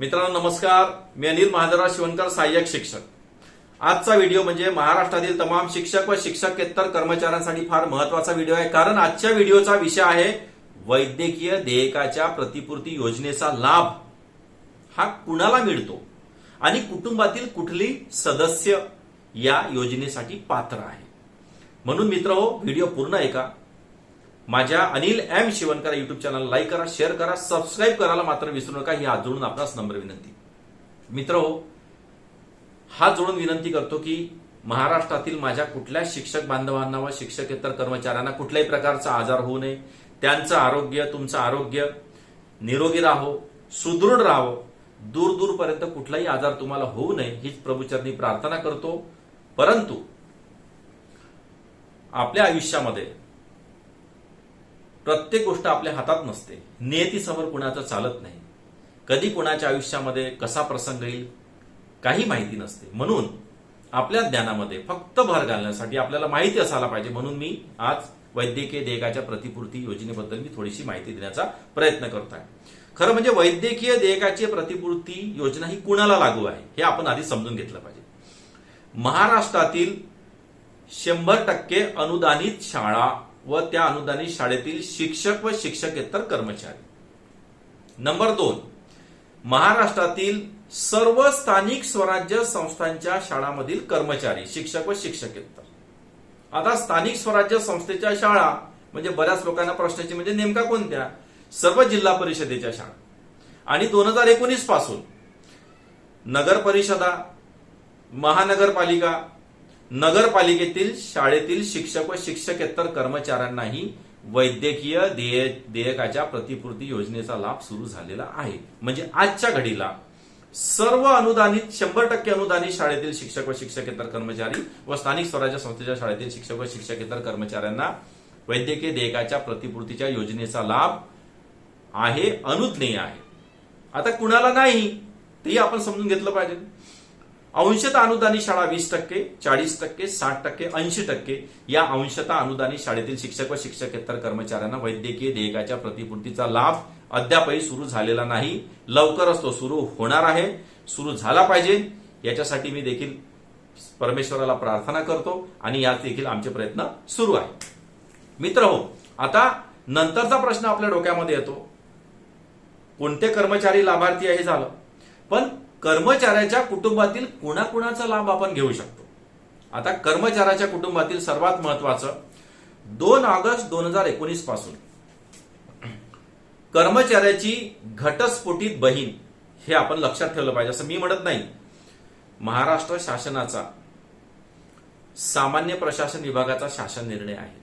मित्रांनो नमस्कार. मी अनिल महादेवराव शिवणकर सहाय्यक शिक्षक. आजचा व्हिडिओ म्हणजे महाराष्ट्रातील तमाम शिक्षक व शिक्षकेतर कर्मचाऱ्यांसाठी फार महत्त्वाचा व्हिडिओ आहे कारण आजच्या व्हिडिओचा विषय आहे वैद्यकीय देयकाच्या प्रतिपूर्ती योजनेचा लाभ. हा कुणाला मिळतो? आणि कुटुंबातील कुठली सदस्य या योजनेसाठी पात्र आहे? म्हणून मित्र हो व्हिडिओ पूर्ण ऐका. माझ्या Anil M Shivankar YouTube channel like करा शेअर करा सबस्क्राईब करायला मात्र विसरू नका. ही हात जोडून आपणास नम्र विनंती. मित्र हो हात जोडून विनंती करतो की महाराष्ट्रातील माझ्या कुठल्या शिक्षक बांधवांना व शिक्षकेतर कर्मचाऱ्यांना कुठल्याही प्रकारचा आजार होऊ नये. त्यांचं आरोग्य तुमचं आरोग्य निरोगी राहो सुदृढ राहो. दूर दूरपर्यंत कुठलाही आजार तुम्हाला होऊ नये हीच प्रभूचरणी प्रार्थना करतो. परंतु आपल्या आयुष्यामध्ये प्रत्येक गोष्ट आपल्या हातात नसते. नियतीसमोर कुणाचं चालत नाही. कधी कुणाच्या आयुष्यामध्ये कसा प्रसंग येईल काही माहिती नसते. म्हणून आपल्या ज्ञानामध्ये फक्त भर घालण्यासाठी आपल्याला माहिती असायला पाहिजे. म्हणून मी आज वैद्यकीय देयकाच्या प्रतिपूर्ती योजनेबद्दल मी थोडीशी माहिती देण्याचा प्रयत्न करत आहे खरं म्हणजे वैद्यकीय देयकाची प्रतिपूर्ती योजना ही कुणाला लागू आहे हे आपण आधी समजून घेतलं पाहिजे. महाराष्ट्रातील शंभर टक्के अनुदानित शाळा व त्या अनुदानित शाळेतील शिक्षक व शिक्षकेतर कर्मचारी. नंबर दोन महाराष्ट्रातील सर्व स्थानिक स्वराज्य संस्थांच्या शाळांमधील कर्मचारी शिक्षक व शिक्षकेतर. आता स्थानिक स्वराज्य संस्थेच्या शाळा म्हणजे बऱ्याच लोकांना प्रश्नाची म्हणजे नेमका कोणत्या? सर्व जिल्हा परिषदेच्या शाळा. आणि दोन हजार एकोणीसपासून नगर परिषदा महानगरपालिका नगरपालिकेतील शाळेतील शिक्षक व शिक्षकेतर कर्मचाऱ्यांनाही वैद्यकीय देय देयकाच्या प्रतिपूर्ती योजनेचा लाभ सुरू झालेला आहे. म्हणजे आजच्या घडीला सर्व अनुदानित शंभर टक्के अनुदानित शाळेतील शिक्षक व शिक्षकेतर कर्मचारी व स्थानिक स्वराज्य संस्थेच्या शाळेतील शिक्षक व शिक्षकेतर कर्मचाऱ्यांना वैद्यकीय देयकाच्या प्रतिपूर्तीच्या योजनेचा लाभ आहे अनुज्ञेय आहे. आता कुणाला नाही तेही आपण समजून घेतलं पाहिजे. अंशतः अनुदानित शाळा वीस टक्के चाळीस टक्के साठ टक्के ऐंशी टक्के या अंशतः अनुदानित शाळेतील शिक्षक व शिक्षकेतर कर्मचाऱ्यांना वैद्यकीय देयकाच्या प्रतिपूर्तीचा लाभ अद्यापही सुरू झालेला नाही. लवकरच तो सुरू होणार आहे. सुरू झाला पाहिजे. याच्यासाठी मी देखील परमेश्वराला प्रार्थना करतो आणि यात देखील आमचे प्रयत्न सुरू आहे. मित्र हो आता नंतरचा प्रश्न आपल्या डोक्यामध्ये येतो. कोणते कर्मचारी लाभार्थी आहे झालं. पण कर्मचाऱ्याच्या कुटुंबातील कुणाकुणाचा लाभ आपण घेऊ शकतो. आता कर्मचाऱ्याच्या कुटुंबातील सर्वात महत्वाचं दोन ऑगस्ट दोन हजार एकोणीसपासून कर्मचाऱ्याची घटस्फोटित बहीण हे आपण लक्षात ठेवलं पाहिजे. असं मी म्हणत नाही. महाराष्ट्र शासनाचा सामान्य प्रशासन विभागाचा शासन निर्णय आहे.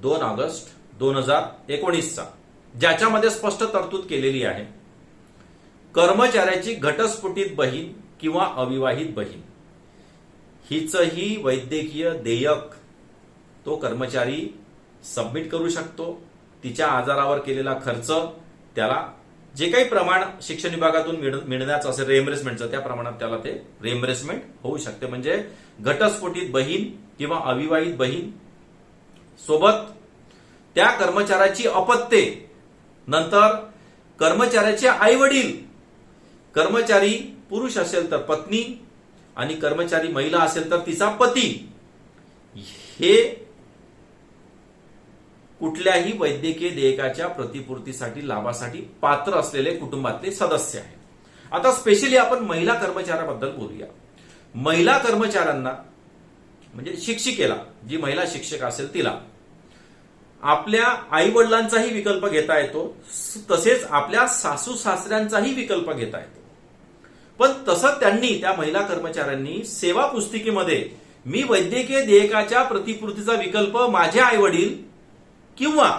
दोन ऑगस्ट दोन हजार एकोणीसचा ज्याच्यामध्ये स्पष्ट तरतूद केलेली आहे. कर्मचाऱ्याची घटस्फोटित बहीण किंवा अविवाहित बहीण. हिचंही वैद्यकीय देयक तो कर्मचारी सबमिट करू शकतो. तिच्या आजारावर केलेला खर्च त्याला जे काही प्रमाण शिक्षण विभागातून मिळ- मिळण्याचं असेल रेमरेसमेंटचं त्या प्रमाणात त्याला ते रेमरेसमेंट होऊ शकते. म्हणजे घटस्फोटित बहीण किंवा अविवाहित बहीण सोबत त्या कर्मचाऱ्याची अपत्ये. नंतर कर्मचाऱ्याचे आई वडील कर्मचारी पुरुष असेल तर पत्नी आणि कर्मचारी महिला असेल तर तिचा पती. हे कुठल्याही वैद्यकीय देयकाच्या प्रतिपूर्तीसाठी लाभासाठी पात्र असलेले कुटुंबातले सदस्य आहेत. आता स्पेशली आपण महिला कर्मचाऱ्याबद्दल बोलूया. महिला कर्मचाऱ्यांना म्हणजे शिक्षिकेला जी महिला शिक्षक असेल तिला आपल्या आई वडिलांचाही विकल्प घेता येतो तसेच आपल्या सासू सासऱ्यांचाही विकल्प घेता येतो. पण तसं त्यांनी त्या महिला कर्मचाऱ्यांनी सेवा पुस्तिकेमध्ये मी वैद्यकीय देयकाच्या प्रतिपूर्तीचा विकल्प माझे आई वडील किंवा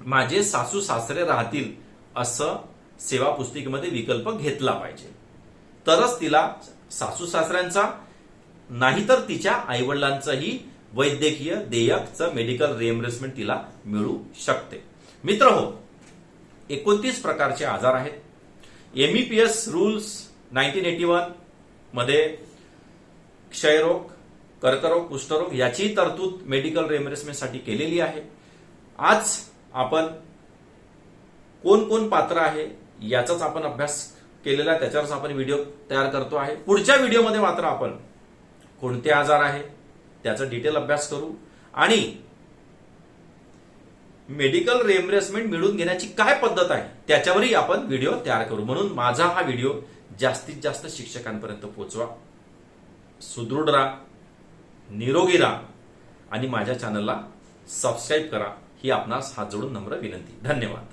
माझे सासू सासरे राहतील असं सेवा पुस्तिकेमध्ये विकल्प घेतला पाहिजे. तरच तिला सासू सासऱ्यांचा नाहीतर तिच्या आईवडिलांचंही वैद्यकीय देयकचं मेडिकल रिएम्बर्समेंट तिला मिळू शकते. मित्र हो एकोणतीस प्रकारचे आजार आहेत. एमईपीएस रूल्स नाईन्टीन एटी वनमध्ये क्षयरोग कर्करोग कुष्ठरोग याची तरतूद मेडिकल रेमरेसमेंटसाठी केलेली आहे. आज आपण कोण कोण पात्र आहे याचाच आपण अभ्यास केलेला आहे. त्याच्यावरच आपण व्हिडिओ तयार करतो आहे. पुढच्या व्हिडिओमध्ये मात्र आपण कोणते आजार आहे त्याचा डिटेल अभ्यास करू. आणि मेडिकल रिएम्बर्समेंट मिळवून घेण्याची काय पद्धत आहे त्याच्यावरही आपण व्हिडिओ तयार करू. म्हणून माझा हा व्हिडिओ जास्तीत जास्त शिक्षकांपर्यंत पोहोचवा सुदृढ राहा निरोगी राहा आणि माझ्या चॅनलला सबस्क्राईब करा. ही आपणास हात जोडून नम्र विनंती. धन्यवाद.